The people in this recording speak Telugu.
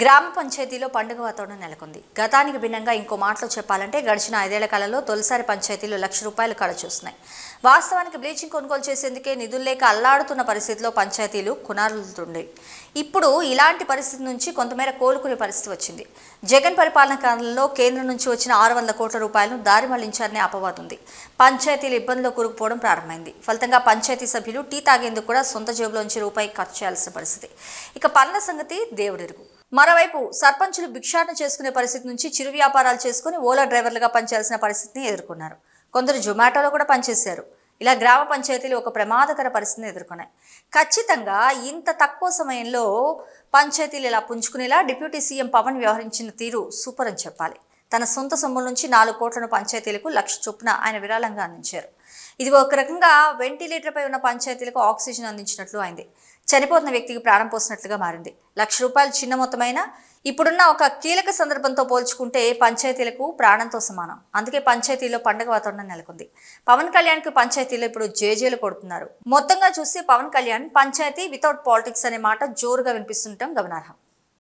గ్రామ పంచాయతీలో పండుగ వాతావరణం నెలకొంది. గతానికి భిన్నంగా ఇంకో మాటలో చెప్పాలంటే గడిచిన ఐదేళ్ళ కాలంలో తొలిసారి పంచాయతీలు లక్ష రూపాయలు కళ చూస్తున్నాయి. వాస్తవానికి బ్లీచింగ్ కొనుగోలు చేసేందుకే నిధులు లేక అల్లాడుతున్న పరిస్థితిలో పంచాయతీలు కునారుతుండేవి ఇప్పుడు ఇలాంటి పరిస్థితి నుంచి కొంతమేర కోలుకునే పరిస్థితి వచ్చింది. జగన్ పరిపాలన కాలంలో కేంద్రం నుంచి వచ్చిన ఆరు వందల కోట్ల రూపాయలను దారి మళ్ళించారనే అపవాదం ఉంది. పంచాయతీలు ఇబ్బందుల్లో కూరుకుపోవడం ప్రారంభమైంది. ఫలితంగా పంచాయతీ సభ్యులు టీ తాగేందుకు కూడా సొంత జేబులోంచి రూపాయి ఖర్చు చేయాల్సిన పరిస్థితి. ఇక పనుల సంగతి దేవుడెరుగు. మరోవైపు సర్పంచులు భిక్షాటన చేసుకునే పరిస్థితి నుంచి చిరు వ్యాపారాలు చేసుకుని ఓలా డ్రైవర్లుగా పనిచేయాల్సిన పరిస్థితిని ఎదుర్కొన్నారు. కొందరు జొమాటోలో కూడా పనిచేశారు. ఇలా గ్రామ పంచాయతీలు ఒక ప్రమాదకర పరిస్థితిని ఎదుర్కొన్నాయి. ఖచ్చితంగా ఇంత తక్కువ సమయంలో పంచాయతీలు ఇలా పుంజుకునేలా డిప్యూటీ సీఎం పవన్ వ్యవహరించిన తీరు సూపర్ అని చెప్పాలి. తన సొంత సొమ్ముల నుంచి నాలుగు కోట్లను పంచాయతీలకు లక్ష చొప్పున ఆయన విరాళంగా అందించారు. ఇది ఒక రకంగా వెంటిలేటర్పై ఉన్న పంచాయతీలకు ఆక్సిజన్ అందించినట్లు అయింది. చనిపోతున్న వ్యక్తికి ప్రాణం పోసినట్లుగా మారింది. లక్ష రూపాయలు చిన్న మొత్తమైన ఇప్పుడున్న ఒక కీలక సందర్భంతో పోల్చుకుంటే పంచాయతీలకు ప్రాణంతో సమానం. అందుకే పంచాయతీలో పండగ వాతావరణం నెలకొంది. పవన్ కళ్యాణ్కి పంచాయతీలో ఇప్పుడు జేజేలు కొడుతున్నారు. మొత్తంగా చూస్తే పవన్ కళ్యాణ్ పంచాయతీ వితౌట్ పాలిటిక్స్ అనే మాట జోరుగా వినిపిస్తుండటం గమనార్హం.